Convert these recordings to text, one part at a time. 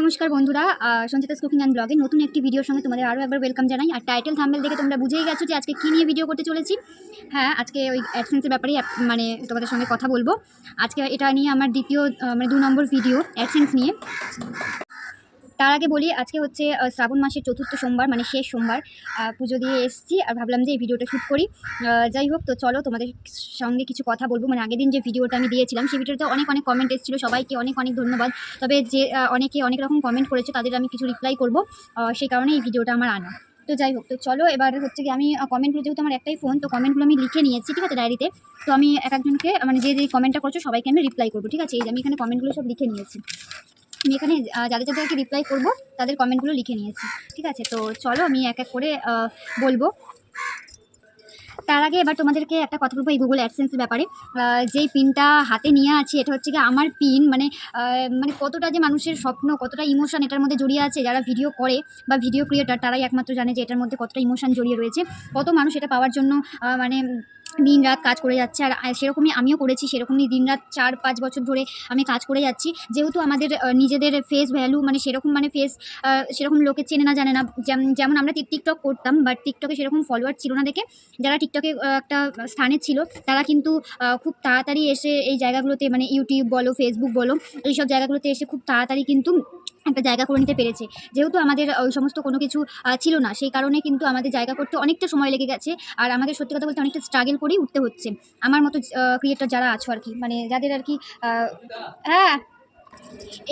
নমস্কার বন্ধুরা Sanchita's cooking and ব্লগে নতুন একটি ভিডিওর সঙ্গে তোমাদের আরও একবার ওয়েলকাম জানাই। আর টাইটেল থাম্বেল দেখে তোমরা বুঝেই গেছো যে আজকে কী নিয়ে ভিডিও করতে চলেছি। হ্যাঁ আজকে ওই অ্যাডসেন্সের ব্যাপারে মানে তোমাদের সঙ্গে কথা বলব। আজকে এটা নিয়ে আমার দ্বিতীয় মানে দু নম্বর ভিডিও অ্যাডসেন্স নিয়ে। তার আগে বলি, আজকে হচ্ছে শ্রাবণ মাসের চতুর্থ সোমবার মানে শেষ সোমবার পুজো দিয়ে এসেছি আর ভাবলাম যে এই ভিডিওটা শ্যুট করি। যাই হোক, তো চলো তোমাদের সঙ্গে কিছু কথা বলব। মানে আগের দিন যে ভিডিওটা আমি দিয়েছিলাম, সেই ভিডিওতে অনেক অনেক কমেন্ট এসেছিল, সবাইকে অনেক অনেক ধন্যবাদ। তবে যে অনেকে অনেক রকম কমেন্ট করেছে, তাদের আমি কিছু রিপ্লাই করব। সেই কারণে এই ভিডিওটা আমার আনা। তো যাই হোক, তো চলো এবার হচ্ছে কি আমি কমেন্টগুলো যেহেতু আমার একটাই ফোন তো কমেন্টগুলো আমি লিখে নিয়েছি, ঠিক আছে ডায়েরিতে তো? আমি এক একজনকে মানে যে যে কমেন্টটা করছ, সবাইকে আমি রিপ্লাই করব, ঠিক আছে? এই যে আমি এখানে কমেন্টগুলো সব লিখে নিয়েছি। আমি এখানে যাদের যাদেরকে রিপ্লাই করব, তাদের কমেন্টগুলো লিখে নিয়েছি, ঠিক আছে? তো চলো আমি এক এক করে বলব। তার আগে এবার তোমাদেরকে একটা কথা বলব এই গুগল অ্যাডসেন্সের ব্যাপারে। যেই পিনটা হাতে নিয়ে আছি, এটা হচ্ছে কি আমার পিন মানে মানে কতটা যে মানুষের স্বপ্ন, কতটা ইমোশন এটার মধ্যে জড়িয়ে আছে, যারা ভিডিও করে বা ভিডিও ক্রিয়েটার তারাই একমাত্র জানে যে এটার মধ্যে কতটা ইমোশন জড়িয়ে রয়েছে। কত মানুষ এটা পাওয়ার জন্য মানে দিন রাত কাজ করে যাচ্ছে আর সেরকমই আমিও করেছি, সেরকমই দিন রাত চার পাঁচ বছর ধরে আমি কাজ করে যাচ্ছি। যেহেতু আমাদের নিজেদের ফেস ভ্যালু মানে সেরকম মানে ফেস সেরকম লোকে চেনে না জানে না যেমন আমরা টিক- টিকটক করতাম বাট টিকটকে সেরকম ফলোয়ার ছিল না দেখে যারা টিকটকে একটা স্থানে ছিল, তারা কিন্তু খুব তাড়াতাড়ি এসে এই জায়গাগুলোতে মানে ইউটিউব বলো ফেসবুক বলো, এইসব জায়গাগুলোতে এসে খুব তাড়াতাড়ি কিন্তু একটা জায়গা করে নিতে পেরেছে। যেহেতু আমাদের ওই সমস্ত কোনো কিছু ছিল না, সেই কারণে কিন্তু আমাদের জায়গা করতে অনেকটা সময় লেগে গেছে। আর আমাদের সত্যি কথা বলতে অনেকটা স্ট্রাগল করেই উঠতে হচ্ছে। আমার মতো ক্রিয়েটার যারা আছো আর কি মানে যাদের আর কি হ্যাঁ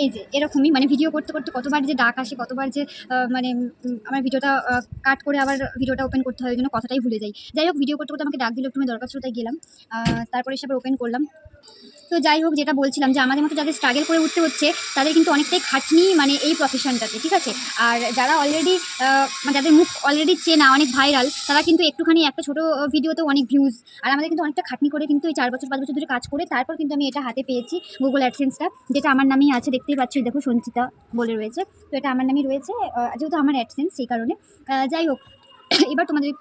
এই যে এরকমই মানে ভিডিও করতে করতে কতবার যে ডাক আসে, কতবার যে মানে আমার ভিডিওটা কাট করে আবার ভিডিওটা ওপেন করতে হয়, ওই জন্য কথাটাই ভুলে যাই। যাই হোক ভিডিও করতে করতে আমাকে ডাক দিল, একটু আমি দরকার ছিল তাই গেলাম তারপরে এসে আবার ওপেন করলাম। তো যাই হোক, যেটা বলছিলাম যে আমাদের মতো যাদের স্ট্রাগল করে উঠতে হচ্ছে, তাদের কিন্তু অনেকটাই খাটনি মানে এই প্রফেশনটাতে ঠিক আছে? আর যারা অলরেডি যাদের মুখ অলরেডি চেনা, অনেক ভাইরাল তারা কিন্তু একটুখানি একটা ছোটো ভিডিওতেও অনেক ভিউজ আর আমাদের কিন্তু অনেকটা খাটনি করে কিন্তু এই চার বছর, পাঁচ বছর ধরে কাজ করে তারপর কিন্তু আমি এটা হাতে পেয়েছি গুগল অ্যাডসেন্সটা যেটা আমার নামেই আছে, দেখতেই পাচ্ছি দেখো সঞ্চিতা বলে রয়েছে, তো এটা আমার নামেই রয়েছে যেহেতু আমার অ্যাডসেন্স সেই কারণে যাই হোক, এবার তোমাদের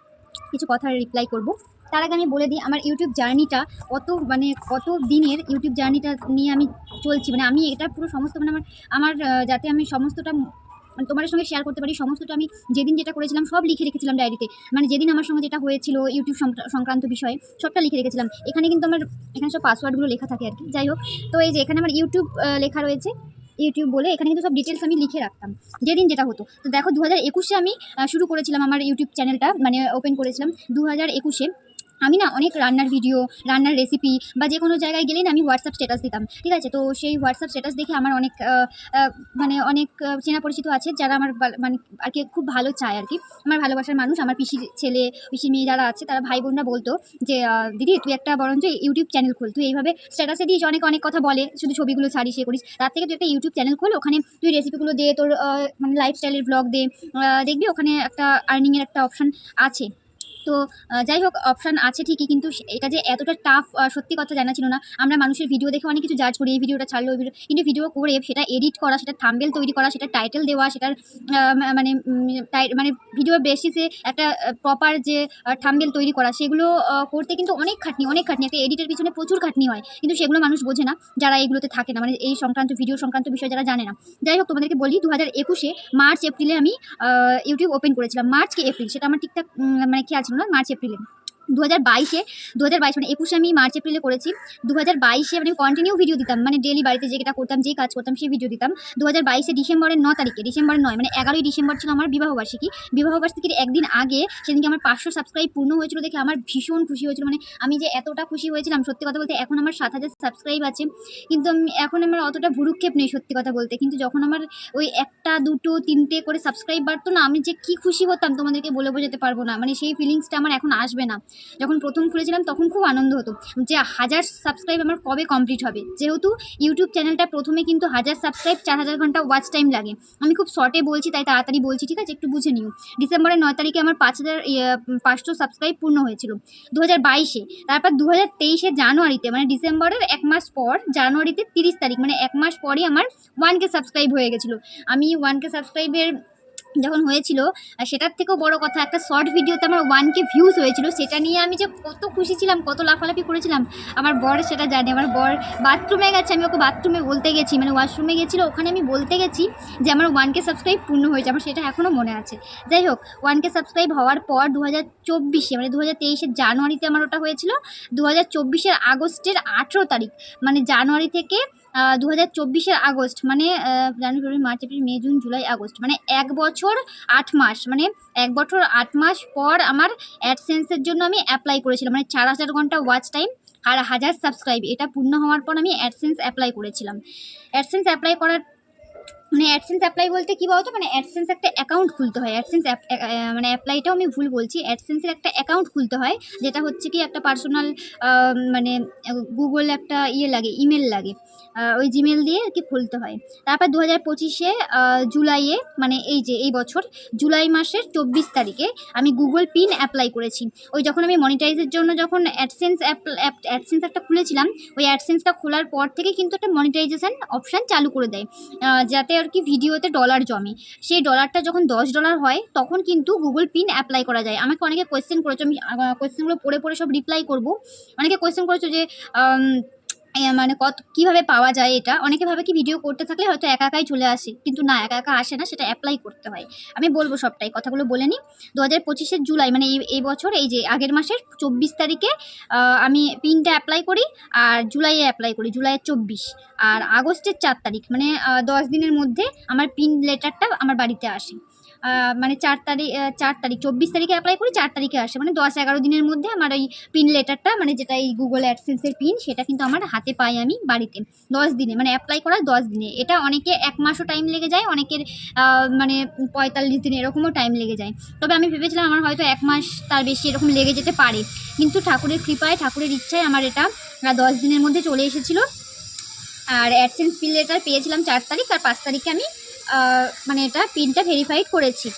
কিছু কথার রিপ্লাই করব। তার আগে আমি বলে দিই, আমার ইউটিউব জার্নিটা কত মানে কত দিনের ইউটিউব জার্নিটা নিয়ে আমি চলছি মানে আমি এটা পুরো সমস্ত মানে আমার আমার যাতে আমি সমস্তটা মানে তোমাদের সঙ্গে শেয়ার করতে পারি, সমস্তটা আমি যেদিন যেটা করেছিলাম সব লিখে রেখেছিলাম ডায়েরিতে মানে যেদিন আমার সঙ্গে যেটা হয়েছিল ইউটিউব সংক্রা- সংক্রান্ত বিষয়ে, সবটা লিখে রেখেছিলাম। এখানে কিন্তু আমার, এখানে সব পাসওয়ার্ডগুলো লেখা থাকে আর কি। যাই হোক, তো এই যে এখানে আমার ইউটিউব লেখা রয়েছে ইউটিউব বলে এখানে কিন্তু সব ডিটেলস আমি লিখে রাখতাম, যেদিন যেটা হতো। তো দেখো দু হাজার একুশে আমি শুরু করেছিলাম আমার ইউটিউব চ্যানেলটা মানে ওপেন করেছিলাম। দু হাজার একুশে আমি না অনেক রান্নার ভিডিও রান্নার রেসিপি বা যে কোনো জায়গায় গেলেই না আমি হোয়াটসঅ্যাপ স্ট্যাটাস দিতাম, ঠিক আছে? তো সেই হোয়াটসঅ্যাপ স্ট্যাটাস দেখে আমার অনেক মানে অনেক চেনা পরিচিত আছে যারা আমার মানে আর কি খুব ভালো চায় আর কি। আমার ভালোবাসার মানুষ, আমার পিসির ছেলে পিসির মেয়ে যারা আছে, তারা ভাই বোনরা বলতো যে দিদি, তুই একটা বরঞ্চ ইউটিউব চ্যানেল খোল, তুই এইভাবে স্ট্যাটাসে দিস, অনেক অনেক কথা বলে, শুধু ছবিগুলো ছাড়িস, এ করিস। তার থেকে তুই একটা ইউটিউব চ্যানেল খোল, ওখানে তুই রেসিপিগুলো দে, তোর মানে লাইফস্টাইলের ব্লগ দে দেখবি, ওখানে একটা আর্নিংয়ের একটা অপশান আছে। তো যাই হোক অপশান আছে ঠিকই, কিন্তু এটা যে এতটা টাফ সত্যি কথা জানা ছিল না। আমরা মানুষের ভিডিও দেখে অনেক কিছু জাজ করি, এই ভিডিওটা ছাড়লো ভিডিও কিন্তু ভিডিও করে সেটা এডিট করা, সেটা থাম্বেল তৈরি করা, সেটা টাইটেল দেওয়া, সেটার মানে মানে ভিডিও বেসিসে একটা প্রপার যে থাম্বেল তৈরি করা, সেগুলো করতে কিন্তু অনেক খাটনি অনেক খাটনি, একটা এডিটের পিছনে প্রচুর খাটনি হয়। কিন্তু সেগুলো মানুষ বোঝে না, যারা এইগুলোতে থাকে না মানে এই সংক্রান্ত ভিডিও সংক্রান্ত বিষয় যারা জানে না। যাই হোক, তোমাদেরকে বলি দু হাজার একুশে মার্চ, এপ্রিলে আমি ইউটিউব ওপেন করেছিলাম। মার্চ কি এপ্রিল, সেটা আমার ঠিকঠাক মানে খেয়াল ছিল না মার্চ এপ্রিলে দু হাজার বাইশে দু হাজার বাইশ মানে একুশে আমি মার্চ, এপ্রিলে করেছি। দু হাজার বাইশে মানে কন্টিনিউ ভিডিও দিতাম মানে ডেলি বাড়িতে যেটা করতাম, যেই কাজ করতাম, সেই ভিডিও দিতাম। দু হাজার বাইশে ডিসেম্বরের ন তারিখে, ডিসেম্বরের নয় মানে এগারোই ডিসেম্বর ছিল আমার বিবাহবার্ষিকী বিবাহবার্ষিকীর একদিন আগে সেদিনকে আমার পাঁচশো সাবস্ক্রাইব পূর্ণ হয়েছিল দেখে আমার ভীষণ খুশি হয়েছিল। মানে আমি যে এতটা খুশি হয়েছিলাম, সত্যি কথা বলতে এখন আমার সাত হাজার সাবস্ক্রাইব আছে। কিন্তু আমি, এখন আমার অতটা ভুরুক্ষেপ নেই সত্যি কথা বলতে। কিন্তু যখন আমার ওই একটা, দুটো, তিনটে করে সাবস্ক্রাইব বাড়তো না, আমি যে কি খুশি হতাম তোমাদেরকে বলে বোঝাতে পারব না। মানে সেই ফিলিংসটা আমার এখন আসবে না। যখন প্রথম খুলেছিলাম তখন খুব আনন্দ হতো যে হাজার সাবস্ক্রাইব আমার কবে কমপ্লিট হবে। যেহেতু ইউটিউব চ্যানেলটা প্রথমে কিন্তু হাজার সাবস্ক্রাইব চার হাজার ঘণ্টা ওয়াচ টাইম লাগে। আমি খুব শর্টে বলছি, তাই তাড়াতাড়ি বলছি, ঠিক আছে? একটু বুঝে নিও। ডিসেম্বরের নয় তারিখে আমার পাঁচ হাজার পাঁচশো সাবস্ক্রাইব পূর্ণ হয়েছিল। দু হাজার বাইশে, তারপর দু হাজার তেইশে জানুয়ারিতে মানে ডিসেম্বরের এক মাস পর, জানুয়ারিতে তিরিশ তারিখ মানে এক মাস পরই আমার ওয়ান কে সাবস্ক্রাইব হয়ে গেছিল। আমি ওয়ান কে সাবস্ক্রাইবের যখন হয়েছিল, আর সেটার থেকেও বড় কথা, একটা শর্ট ভিডিওতে আমার ওয়ান কে ভিউজ হয়েছিল, সেটা নিয়ে আমি যে কত খুশি ছিলাম, কত লাফালাফি করেছিলাম, আমার বর সেটা জানে, আমার বর বাথরুমে গেছে, আমি ওকে বাথরুমে বলতে গেছি মানে ওয়াশরুমে গেছিল, ওখানে আমি বলতে গেছি যে আমার ওয়ান কে সাবস্ক্রাইব পূর্ণ হয়েছে, আমার সেটা এখনও মনে আছে। যাই হোক ওয়ান কে সাবস্ক্রাইব হওয়ার পর দু হাজার চব্বিশে মানে দু হাজার জানুয়ারিতে আমার ওটা হয়েছিল দু হাজার চব্বিশের আগস্টের আঠেরো তারিখ মানে জানুয়ারি থেকে দু হাজার চব্বিশের আগস্ট মানে January, February, March, April, May, June, July, August মানে এক বছর আট মাস মানে এক বছর আট মাস পর আমার অ্যাডসেন্সের জন্য আমি অ্যাপ্লাই করেছিলাম মানে চার হাজার ঘণ্টা ওয়াচ টাইম আর হাজার সাবস্ক্রাইব এটা পূর্ণ হওয়ার পর আমি অ্যাডসেন্স অ্যাপ্লাই করেছিলাম। অ্যাডসেন্স অ্যাপ্লাই করার মানে অ্যাডসেন্স অ্যাপ্লাই বলতে কী বলতো? মানে অ্যাডসেন্স একটা অ্যাকাউন্ট খুলতে হয়। অ্যাডসেন্স মানে অ্যাপ্লাইটাও আমি ভুল বলছি। অ্যাডসেন্সের একটা অ্যাকাউন্ট খুলতে হয়, যেটা হচ্ছে কি একটা পার্সোনাল মানে গুগল একটা ইয়ে লাগে ইমেল লাগে ওই জিমেল দিয়ে কি খুলতে হয়। তারপর দু হাজার পঁচিশে জুলাইয়ে মানে এই যে, এই বছর, জুলাই মাসের চব্বিশ তারিখে আমি গুগল পিন অ্যাপ্লাই করেছি। ওই যখন আমি মনিটাইজের জন্য যখন অ্যাডসেন্স অ্যাপ অ্যাডসেন্স একটা খুলেছিলাম, ওই অ্যাডসেন্সটা খোলার পর থেকে কিন্তু একটা মনিটাইজেশান অপশান চালু করে দেয়। যাতে আর কি ভিডিওতে ডলার জমে। সেই ডলারটা যখন দশ ডলার হয়, তখন কিন্তু গুগল পিন অ্যাপ্লাই করা যায়। আমাকে অনেকে কোয়েশ্চেন করেছ, আমি কোয়েশ্চেনগুলো পড়ে পড়ে সব রিপ্লাই করব। অনেকে কোয়েশ্চেন করেছ যে মানে কত, কীভাবে পাওয়া যায় এটা? অনেকে ভাবে কি ভিডিও করতে থাকলে হয়তো একা একাই চলে আসে, কিন্তু না, একা একা আসে না, সেটা অ্যাপ্লাই করতে হয়। আমি বলব সবটাই, কথাগুলো বলে নিই। দু হাজার পঁচিশের জুলাই মানে এই এই বছর, এই যে আগের মাসের চব্বিশ তারিখে আমি পিনটা অ্যাপ্লাই করি আর জুলাইয়ে অ্যাপ্লাই করি, জুলাইয়ের চব্বিশ। আর আগস্টের চার তারিখ মানে দশ দিনের মধ্যে আমার পিন লেটারটা আমার বাড়িতে আসে। মানে চার তারিখ চার তারিখ, চব্বিশ তারিখে অ্যাপ্লাই করি, চার তারিখে আসে। মানে দশ এগারো দিনের মধ্যে আমার ওই পিন লেটারটা মানে যেটা এই গুগল অ্যাডসেন্সের পিন সেটা কিন্তু আমার হাতে পাই আমি বাড়িতে। দশ দিনে মানে অ্যাপ্লাই করার দশ দিনে। এটা অনেকে এক মাসও টাইম লেগে যায়, অনেকের মানে পঁয়তাল্লিশ দিন এরকমও টাইম লেগে যায়। তবে আমি ভেবেছিলাম আমার হয়তো এক মাস তার বেশি এরকম লেগে যেতে পারে। কিন্তু ঠাকুরের কৃপায়, ঠাকুরের ইচ্ছায় আমার এটা দশ দিনের মধ্যে চলে এসেছিল। আর অ্যাডসেন্স পিন লেটার পেয়েছিলাম চার তারিখ, আর পাঁচ তারিখে আমি মানে এটা পিনটা ভেরিফাইড করেছি।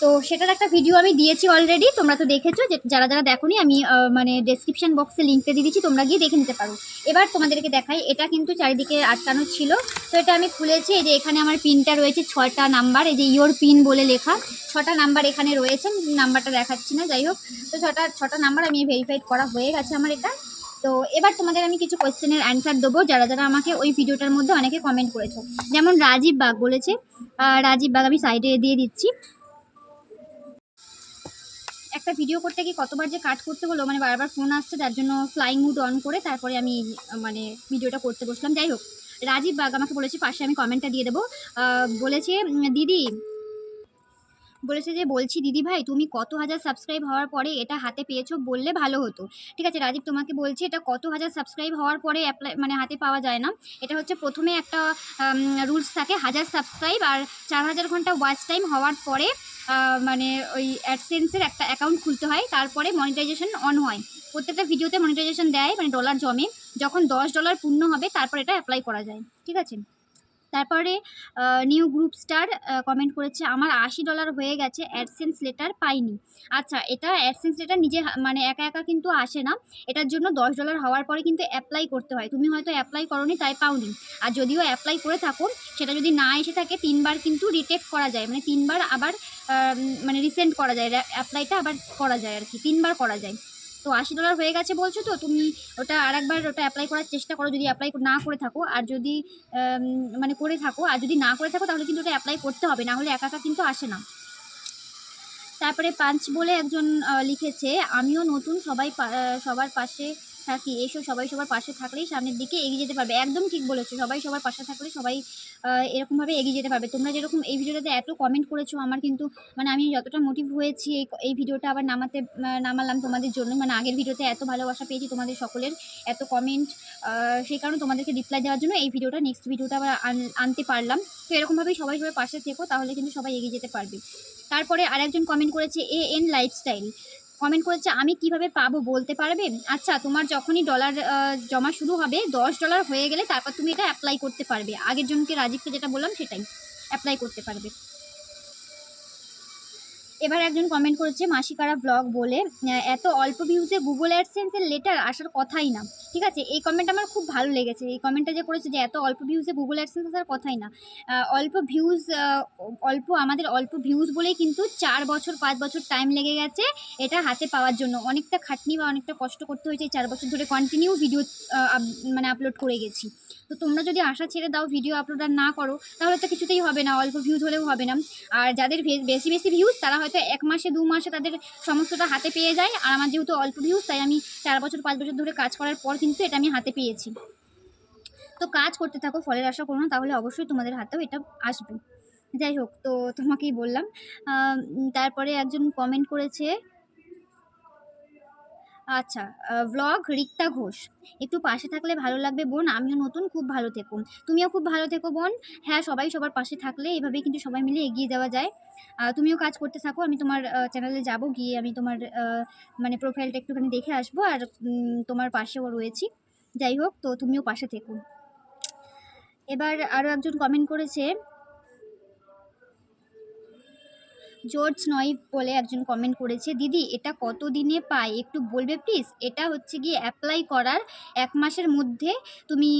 তো সেটার একটা ভিডিও আমি দিয়েছি অলরেডি তোমরা তো দেখেছ যে যারা যারা দেখোনি, আমি মানে ডেসক্রিপশন বক্সে লিঙ্কটা দিয়ে দিচ্ছি তোমরা গিয়ে দেখে নিতে পারো। এবার তোমাদেরকে দেখাই, এটা কিন্তু চারিদিকে আটকানো ছিল। তো এটা আমি খুলেছি, এই যে এখানে আমার পিনটা রয়েছে ছটা নাম্বার এই যে ইয়োর পিন বলে লেখা। ছটা নাম্বার এখানে রয়েছে নাম্বারটা দেখাচ্ছি না, যাই হোক। তো ছটা ছটা নাম্বার আমি ভেরিফাইড করা হয়ে গেছে আমার এটা। তো এবার তোমাদের আমি কিছু কোয়েশ্চেনের অ্যান্সার দেবো, যারা যারা আমাকে ওই ভিডিওটার মধ্যে অনেকে কমেন্ট করেছ। যেমন রাজীব বাগ বলেছে রাজীব বাগ আমি সাইডে দিয়ে দিচ্ছি। একটা ভিডিও করতে গিয়ে কতবার যে কাট করতে হলো মানে বারবার ফোন আসছে তার জন্য ফ্লাইং মুড অন করে তারপরে আমি মানে ভিডিওটা করতে বসলাম। যাই হোক, রাজীব বাগ আমাকে বলেছে, পাশে আমি কমেন্টটা দিয়ে দেবো। বলেছে দিদি বলেছে যে, বলছি দিদি ভাই তুমি কত হাজার সাবস্ক্রাইব হওয়ার পরে এটা হাতে পেয়েছ বললে ভালো হতো। ঠিক আছে, রাজীব তোমাকে বলছি, এটা কত হাজার সাবস্ক্রাইব হওয়ার পরে অ্যাপ্লাই মানে হাতে পাওয়া যায় না। এটা হচ্ছে প্রথমে একটা রুলস থাকে, হাজার সাবস্ক্রাইব আর চার হাজার ঘণ্টা ওয়াচ টাইম হওয়ার পরে মানে ওই অ্যাডসেন্সের একটা অ্যাকাউন্ট খুলতে হয়, তারপরে মনিটাইজেশন অন হয়। প্রত্যেকটা ভিডিওতে মনিটাইজেশন দেয় মানে ডলার জমে। যখন দশ ডলার পূর্ণ হবে, তারপর এটা অ্যাপ্লাই করা যায়। ঠিক আছে? তারপরে নিউ গ্রুপ স্টার কমেন্ট করেছে, আমার আশি ডলার হয়ে গেছে অ্যাডসেন্স লেটার পাইনি। আচ্ছা এটা অ্যাডসেন্স লেটার নিজে মানে একা একা কিন্তু আসে না। এটার জন্য দশ ডলার হওয়ার পরে কিন্তু অ্যাপ্লাই করতে হয়। তুমি হয়তো অ্যাপ্লাই করনি, তাই পাওনি। আর যদিও অ্যাপ্লাই করে থাকো, সেটা যদি না এসে থাকে, তিনবার কিন্তু রিটেক করা যায়। মানে তিনবার আবার মানে রিসেন্ট করা যায়। অ্যাপ্লাইটা আবার করা যায় আর কি, তিনবার করা যায়। তো আশি ডলার হয়ে গেছে বলছো তো, তুমি ওটা আরেকবার ওটা অ্যাপ্লাই করার চেষ্টা করো, যদি অ্যাপ্লাই না করে থাকো। আর যদি মানে করে থাকো, আর যদি না করে থাকো, তাহলে কিন্তু ওটা অ্যাপ্লাই করতে হবে, না হলে একা একা কিন্তু আসে না। তারপরে পাঞ্চ বলে একজন লিখেছে, আমিও নতুন সবাই সবার পাশে থাকি, এসো, সবাই সবার পাশে থাকলেই সামনের দিকে এগিয়ে যেতে পারবে। একদম ঠিক বলেছ, সবাই সবার পাশে থাকলে সবাই এরকমভাবে এগিয়ে যেতে পারবে। তোমরা যেরকম এই ভিডিওটাতে এত কমেন্ট করেছ, আমার কিন্তু মানে আমি যতটা মোটিভ হয়েছি এই এই ভিডিওটা আবার নামাতে নামালাম তোমাদের জন্য। মানে আগের ভিডিওতে এত ভালোবাসা পেয়েছি তোমাদের সকলের, এত কমেন্ট সেই কারণে তোমাদেরকে রিপ্লাই দেওয়ার জন্য এই ভিডিওটা নেক্সট ভিডিওটা আবার আনতে পারলাম। তো এরকমভাবেই সবাই সবাই পাশে থেকো, তাহলে কিন্তু সবাই এগিয়ে যেতে পারবে। তারপরে আরেকজন কমেন্ট করেছে এ এন লাইফস্টাইল কমেন্ট করেছে, আমি কীভাবে পাবো বলতে পারবে? আচ্ছা তোমার যখনই ডলার জমা শুরু হবে, দশ ডলার হয়ে গেলে তারপর তুমি এটা অ্যাপ্লাই করতে পারবে। আগের জনকে রাজীবকে যেটা বললাম সেটাই অ্যাপ্লাই করতে পারবে। এবার একজন কমেন্ট করেছে, মাসিকারা ব্লগ বলে এত অল্প ভিউজে গুগল অ্যাডসেন্সের লেটার আসার কথাই না। ঠিক আছে? এই কমেন্ট আমার খুব ভালো লেগেছে। এই কমেন্টটা যে করেছে যে এত অল্প ভিউজে গুগল অ্যাডসেন্স আসার কথাই না। অল্প ভিউজ অল্প, আমাদের অল্প ভিউজ বলেই কিন্তু চার বছর, পাঁচ বছর টাইম লেগে গেছে এটা হাতে পাওয়ার জন্য। অনেকটা খাটনি বা অনেকটা কষ্ট করতে হয়েছে চার বছর ধরে কন্টিনিউ ভিডিও মানে আপলোড করে গেছি। তো তোমরা যদি আশা ছেড়ে দাও ভিডিও আপলোড আর না করো, তাহলে তো কিছুতেই হবে না, অল্প ভিউজ হলেও হবে না। আর যাদের বেশি বেশি ভিউজ তারা এক মাসে, দু মাসে তাদের সমস্তটা হাতে পেয়ে যায়। আর আমার যেহেতু অল্প ভিউজ তাই আমি চার বছর, পাঁচ বছর ধরে কাজ করার পর কিন্তু এটা আমি হাতে পেয়েছি। তো কাজ করতে থাকো, ফলের আশা করো না, তাহলে অবশ্যই তোমাদের হাতেও এটা আসবে। যাই হোক, তো তোমাকেই বললাম। তারপরে একজন কমেন্ট করেছে আচ্ছা ব্লগ রিক্তা ঘোষ। একটু পাশে থাকলে ভালো লাগবে বোন, আমিও নতুন, খুব ভালো থেকো। তুমিও খুব ভালো থেকো বোন। হ্যাঁ সবাই সবার পাশে থাকলে এভাবেই কিন্তু সবাই মিলে এগিয়ে যাওয়া যায়। তুমিও কাজ করতে থাকো, আমি তোমার চ্যানেলে যাব, গিয়ে আমি তোমার মানে প্রোফাইলটা একটুখানি দেখে আসব আর তোমার পাশেও রয়েছি। যাই হোক, তো তুমিও পাশে থেকো। এবার আরও একজন কমেন্ট করেছে জর্জ নয় বলে একজন কমেন্ট করেছে। দিদি, এটা কত দিনে পাই একটু বলবে প্লিজ এটা হচ্ছে গিয়ে অ্যাপ্লাই করার এক মাসের মধ্যে তুমি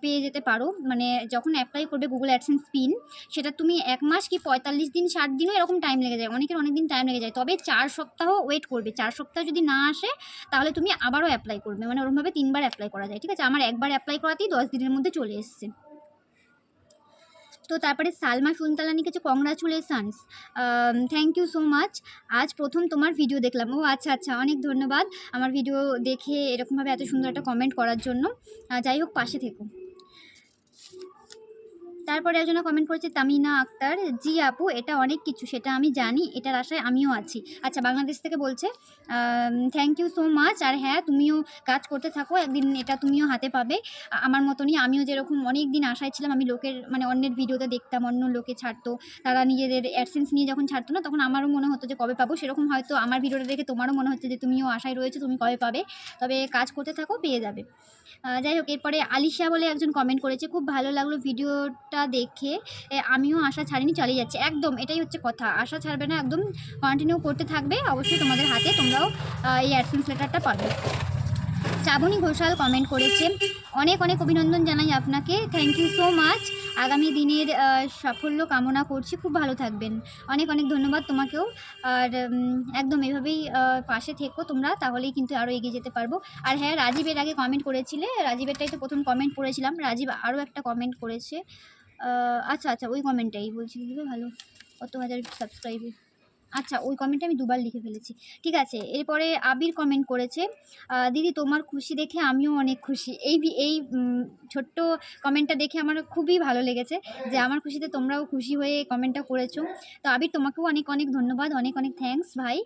পেয়ে যেতে পারো। মানে যখন অ্যাপ্লাই করবে গুগল অ্যাডসেন্স পিন, সেটা তুমি এক মাস কি পঁয়তাল্লিশ দিন, ষাট দিনও এরকম টাইম লেগে যায়। অনেকের অনেক দিন টাইম লেগে যায়। তবে চার সপ্তাহ ওয়েট করবে। চার সপ্তাহ যদি না আসে, তাহলে তুমি আবারও অ্যাপ্লাই করবে। মানে ওরকমভাবে তিনবার অ্যাপ্লাই করা যায়। ঠিক আছে? আমার একবার অ্যাপ্লাই করাতেই দশ দিনের মধ্যে চলে এসছে। তো তারপরে সালমা সুলতালানি কিছু congratulations thank you so much আজ প্রথম তোমার ভিডিও দেখলাম। ও আচ্ছা আচ্ছা অনেক ধন্যবাদ আমার ভিডিও দেখে এরকমভাবে এত সুন্দর একটা কমেন্ট করার জন্য। যাই হোক, পাশে থেকো। তারপরে একজনে কমেন্ট করেছে, তামিনা আক্তার, জি আপু, এটা অনেক কিছু, সেটা আমি জানি, এটার আশায় আমিও আছি। আচ্ছা বাংলাদেশ থেকে বলছে থ্যাংক ইউ সো মাচ আর হ্যাঁ তুমিও কাজ করতে থাকো, একদিন এটা তুমিও হাতে পাবে। আমার মতনই আমিও যেরকম অনেক দিন আশায় ছিলাম, আমি লোকের মানে অন্যের ভিডিওতে দেখতাম, অন্য লোকে ছাড়তো, তারা নিজেদের অ্যাডসেন্স নিয়ে যখন ছাড়তো না, তখন আমারও মনে হতো যে, কবে পাবো? সেরকম হয়তো আমার ভিডিওটা দেখে তোমারও মনে হচ্ছে যে, তুমিও আশায় রয়েছে, তুমি কবে পাবে? তবে কাজ করতে থাকো, পেয়ে যাবে। যাই হোক, এরপরে আলিশা বলে একজন কমেন্ট করেছে, খুব ভালো লাগল ভিডিওটা দেখে আমিও আশা ছাড়িনি, চালিয়ে যাচ্ছে। একদম, এটাই হচ্ছে কথা। আশা ছাড়বে না, একদম কন্টিনিউ করতে থাকবে। অবশ্যই তোমাদের হাতে তোমরাও এই অ্যাডসেন্স লেটারটা পাবে। শ্রাবণী ঘোষাল কমেন্ট করেছে, অনেক অনেক অভিনন্দন জানাই আপনাকে। থ্যাংক ইউ সো মাচ আগামী দিনের সাফল্য কামনা করছি। খুব ভালো থাকবেন। অনেক অনেক ধন্যবাদ তোমাকেও। আর একদম এভাবেই পাশে থেকো তোমরা, তাহলেই কিন্তু আরও এগিয়ে যেতে পারব। আর হ্যাঁ রাজীবের আগে কমেন্ট করেছিলে। রাজীবেরটাই তো প্রথম কমেন্ট করেছিলাম রাজীব আরও একটা কমেন্ট করেছে। আচ্ছা আচ্ছা ওই কমেন্টটাই বলছি দিদি ভালো। কত হাজার সাবস্ক্রাইবে আচ্ছা ওই কমেন্টটা আমি দুবার লিখে ফেলেছি। ঠিক আছে, এরপরে আবির কমেন্ট করেছে দিদি, তোমার খুশি দেখে আমিও অনেক খুশি। এই এই ছোট্ট কমেন্টটা দেখে আমার খুবই ভালো লেগেছে যে আমার খুশিতে তোমরাও খুশি হয়ে কমেন্টটা করেছ। তো আবির, তোমাকেও অনেক অনেক ধন্যবাদ, অনেক অনেক থ্যাঙ্কস ভাই।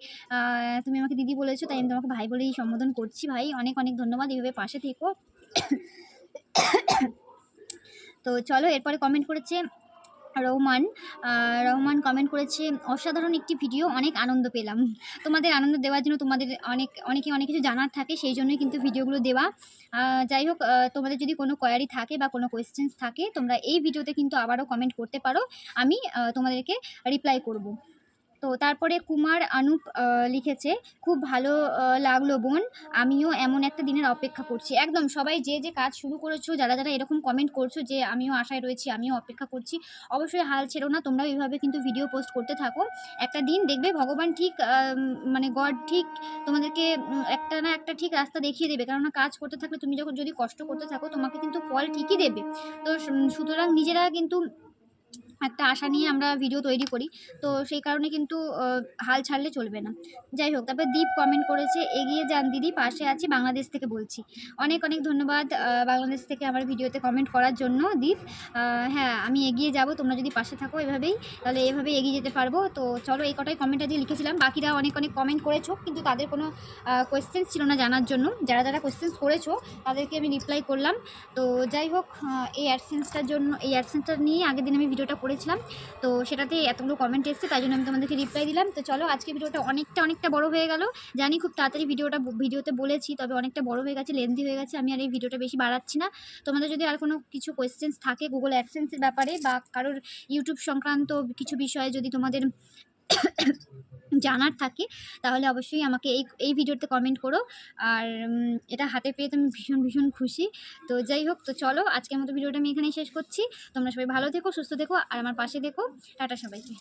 তুমি আমাকে দিদি বলেছ, তাই আমি তোমাকে ভাই বলেই সম্বোধন করছি, ভাই। অনেক অনেক ধন্যবাদ, এইভাবে পাশে থেকো। তো চলো এরপরে কমেন্ট করেছে রহমান। রহমান কমেন্ট করেছে, অসাধারণ একটি ভিডিও অনেক আনন্দ পেলাম। তোমাদের আনন্দ দেওয়ার জন্য তোমাদের অনেক অনেকে অনেক কিছু জানার থাকে, সেই জন্যই কিন্তু ভিডিওগুলো দেওয়া। যাই হোক তোমাদের যদি কোনো কোয়ারি থাকে বা কোনো কোয়েশ্চেন্স থাকে, তোমরা এই ভিডিওতে কিন্তু আবারও কমেন্ট করতে পারো। আমি তোমাদেরকে রিপ্লাই করব। তো তারপরে কুমার আহ, লিখেছে খুব ভালো লাগল বোন আমিও এমন একটা দিনের অপেক্ষা করছি। একদম সবাই যে যে কাজ শুরু করেছ যারা যারা এরকম কমেন্ট করছ যে আমিও আশায় রয়েছি আমিও অপেক্ষা করছি অবশ্যই হাল ছেড়ো না তোমরাও এইভাবে কিন্তু ভিডিও পোস্ট করতে থাকো। একটা দিন দেখবে ভগবান ঠিক মানে গড ঠিক তোমাদেরকে একটা না একটা ঠিক রাস্তা দেখিয়ে দেবে। কেননা কাজ করতে থাকলে তুমি যখন যদি কষ্ট করতে থাকো তোমাকে কিন্তু ফল ঠিকই দেবে। তো সুতরাং নিজেরা কিন্তু একটা আশা নিয়ে আমরা ভিডিও তৈরি করি। তো সেই কারণে কিন্তু হাল ছাড়লে চলবে না। যাই হোক, তারপর দীপ কমেন্ট করেছে, এগিয়ে যান দিদি, পাশে আছি, বাংলাদেশ থেকে বলছি। অনেক অনেক ধন্যবাদ বাংলাদেশ থেকে আমার ভিডিওতে কমেন্ট করার জন্য, দীপ। হ্যাঁ আমি এগিয়ে যাব, তোমরা যদি পাশে থাকো এভাবেই, তাহলে এভাবেই এগিয়ে যেতে পারব। তো চলো, এই কটাই কমেন্ট আজকে লিখেছিলাম। বাকিরা অনেক অনেক কমেন্ট করেছ, কিন্তু তাদের কোনো কোয়েশ্চেন্স ছিল না জানার জন্য। যারা যারা কোয়েশ্চেন্স করেছ, তাদেরকে আমি রিপ্লাই করলাম। তো যাই হোক এই অ্যাডসেন্সটার জন্য, এই অ্যাডসেন্সটা নিয়ে আগের দিন আমি ভিডিওটা করেছিলাম। তো সেটাতে এতগুলো কমেন্ট এসছে, তাই জন্য আমি তোমাদেরকে রিপ্লাই দিলাম। তো চলো, আজকে ভিডিওটা অনেকটা অনেকটা বড় হয়ে গেল। জানি খুব তাড়াতাড়ি ভিডিওটা, ভিডিওতে বলেছি, তবে অনেকটা বড় হয়ে গেছে লেন্দি হয়ে গেছে। আমি আর এই ভিডিওটা বেশি বাড়াচ্ছি না। তোমাদের যদি আর কোনো কিছু কোয়েশ্চেন্স থাকে গুগল অ্যাডসেন্সের ব্যাপারে বা কারোর ইউটিউব সংক্রান্ত কিছু বিষয়ে যদি তোমাদের জানার থাকে, তাহলে অবশ্যই আমাকে এই এই ভিডিওতে কমেন্ট করো। আর এটা হাতে পেয়ে তো আমি ভীষণ ভীষণ খুশি। তো যাই হোক, তো চলো, আজকের মতো ভিডিওটা আমি এখানেই শেষ করছি। তোমরা সবাই ভালো থেকো, সুস্থ থেকো, আর আমার পাশে দেখো টাটা সবাইকে।